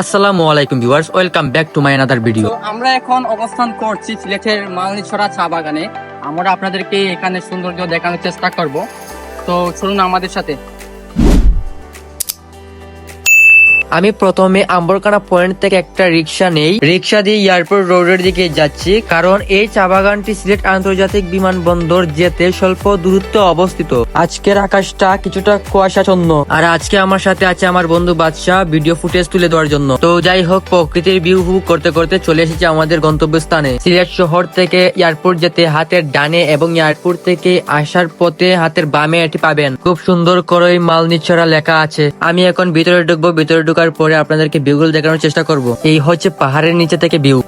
আসসালামু আলাইকুম viewers, welcome back to my another video আমরা এখন অবস্থান করছি সিলেটের মালনিছড়া চা বাগানে। আমরা আপনাদেরকে এখানে সৌন্দর্য দেখানোর চেষ্টা করব। তো চলুন আমাদের সাথে। আমি প্রথমে আম্বরকানা পয়েন্ট থেকে একটা রিক্সা নেই। রিক্সা দিয়ে এয়ারপোর্ট রোডের দিকে যাচ্ছি, কারণ এই চা বাগানটি সিলেট আন্তর্জাতিক বিমানবন্দর যেতে স্বল্প দূরত্ব অবস্থিত। আজকের আকাশটা কিছুটা কুয়াশাচ্ছন্ন। আর আজকে আমার সাথে আছে আমার বন্ধু বাদশাহ ভিডিও ফুটেজ তুলে দেওয়ার জন্য। তো যাই হোক, প্রকৃতির ভিউ উপভোগ করতে করতে চলে এসেছি আমাদের গন্তব্যস্থানে। সিলেট শহর থেকে এয়ারপোর্ট যেতে হাতের ডানে এবং এয়ারপোর্ট থেকে আসার পথে হাতের বামে এটি পাবেন। খুব সুন্দর করে মাল নিচ্ছরা লেখা আছে। আমি এখন ভিতরে ঢুকবো, ভিতরে ঢুকার পরে আপনাদেরকে ভিউগুলো দেখানোর চেষ্টা করব। এই হচ্ছে পাহাড়ের নিচে থেকে ভিউ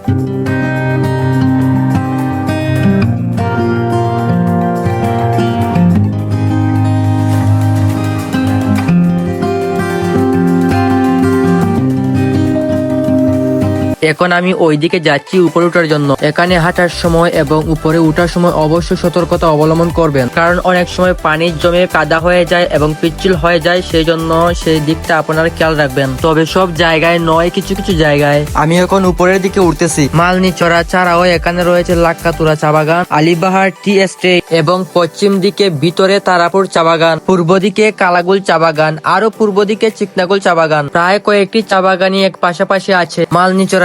এখন আমি ওইদিকে যাচ্ছি উপরে ওঠার জন্য। এখানে হাঁটার সময় এবং উপরে ওঠার সময় অবশ্যই সতর্কতা অবলম্বন করবেন। কারণ অনেক সময় পানি জমে কাদা হয়ে যায় এবং পিচ্ছিল হয়ে যায় সেই জন্য সেই দিকটা আপনারা খেয়াল রাখবেন। তবে সব জায়গায় নয় কিছু কিছু জায়গায়। আমি এখন উপরের দিকে উঠতেছি। মালনি চড়া ছাড়াও এখানে রয়েছে লাক্কাতুরা চা বাগান আলিবাহার টি এস্টেট এবং পশ্চিম দিকে ভিতরে তারাপুর চা বাগান পূর্ব দিকে কালাগুল চা বাগান আরও পূর্ব দিকে চিকনাগুল চা বাগান। প্রায় কয়েকটি চা বাগানই এক পাশাপাশি আছে।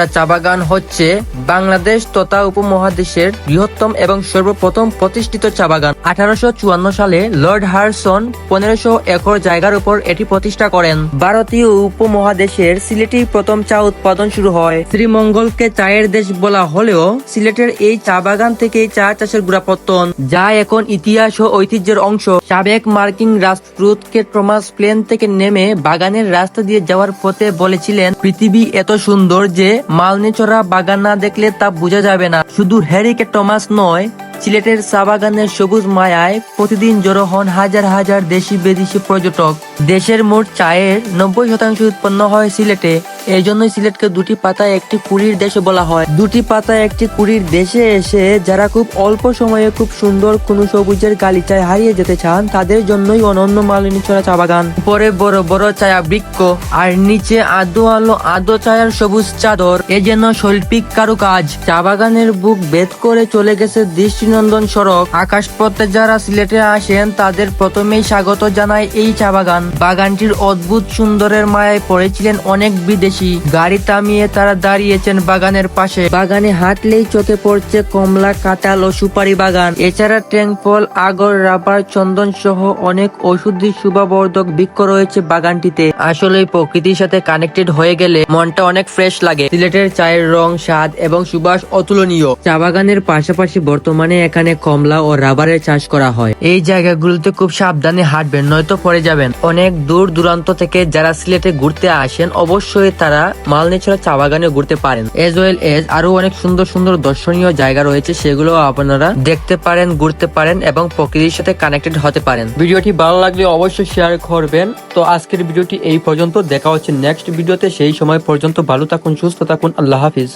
মালনিচরা চা বাগান হচ্ছে বাংলাদেশ তথা উপমহাদেশের বৃহত্তম এবং সর্বপ্রথম প্রতিষ্ঠিত চা বাগান আঠারোশো চুয়ান্ন সালে লর্ড হারসন পনেরোশো একর জায়গার উপর এটি প্রতিষ্ঠা করেন। ভারতীয় উপমহাদেশের সিলেটি প্রথম চা উৎপাদন শুরু হয়। শ্রীমঙ্গলকে চায়ের দেশ বলা হলেও সিলেটের এই চা বাগান থেকে চা চাষের গুড়াপত্তন যা এখন ইতিহাস ও ঐতিহ্যের অংশ। সাবেক মার্কিন রাষ্ট্রদূত কে টমাস প্লেন থেকে নেমে বাগানের রাস্তা দিয়ে যাওয়ার পথে বলেছিলেন, পৃথিবী এত সুন্দর যে মালনিচড়া বাগান না দেখলে তা বোঝা যাবে না। শুধু হ্যারিকে টমাস নয়, সিলেটের চা বাগানের সবুজ মায়ায় প্রতিদিন জড়ো হন হাজার হাজার দেশি বিদেশি পর্যটক। দেশের মোট চায়ের নব্বই শতাংশ উৎপন্ন হয় সিলেটে। এই জন্যই সিলেটকে দুটি পাতায় একটি কুড়ির দেশে বলা হয়। দুটি পাতায় একটি কুড়ির দেশে এসে যারা খুব অল্প সময়ে খুব সুন্দর কোন সবুজের গালিচায় হারিয়ে যেতে চান, তাদের জন্যই অনন্য মালিনী ছড়া চা বাগান। উপরে বড় বড় চায়া বৃক্ষ, আর নিচে আদো আলো আদো চায়ার সবুজ চাদর, এ যেন শৈল্পিক কারুকাজ। চা বাগানের বুক বেদ করে চলে গেছে দৃষ্টিনন্দন সড়ক। আকাশপথে যারা সিলেটে আসেন, তাদের প্রথমেই স্বাগত জানায় এই চা বাগান। বাগানটির অদ্ভুত সুন্দরের মায়ায় পড়েছিলেন অনেক বিদেশি গাড়ি থামিয়ে তারা দাঁড়িয়েছেন বাগানের পাশে। বাগানে হাঁটলেই চোখে পড়ছে কমলা, কাঁঠাল ও সুপারি বাগান। এছাড়া ট্যাংফল আগর, রাবার, চন্দন সহ অনেক ওষুধি শুভাবর্ধক বৃক্ষ রয়েছে বাগানটিতে। আসলে প্রকৃতির সাথে কানেক্টেড হয়ে গেলে মনটা অনেক ফ্রেশ লাগে। সিলেটের চায়ের রং, স্বাদ এবং সুবাস অতুলনীয়। চা বাগানের পাশাপাশি বর্তমানে এখানে কমলা ও রাবারের চাষ করা হয়। এই জায়গাগুলোতে খুব সাবধানে হাঁটবেন, নয়তো পড়ে যাবেন। অনেক দূর দূরান্ত থেকে যারা সিলেটে ঘুরতে আসেন, অবশ্যই তারা মালনেছড়া চা বাগানে ঘুরতে পারেন। এজ ওয়েল এজ আরও অনেক সুন্দর সুন্দর দর্শনীয় জায়গা রয়েছে, সেগুলো আপনারা দেখতে পারেন, ঘুরতে পারেন এবং প্রকৃতির সাথে কানেক্টেড হতে পারেন। ভিডিওটি ভালো লাগলে অবশ্যই শেয়ার করবেন। তো আজকের ভিডিওটি এই পর্যন্ত। দেখা হচ্ছে নেক্সট ভিডিওতে। সেই সময় পর্যন্ত ভালো থাকুন, সুস্থ থাকুন। আল্লাহ হাফিজ।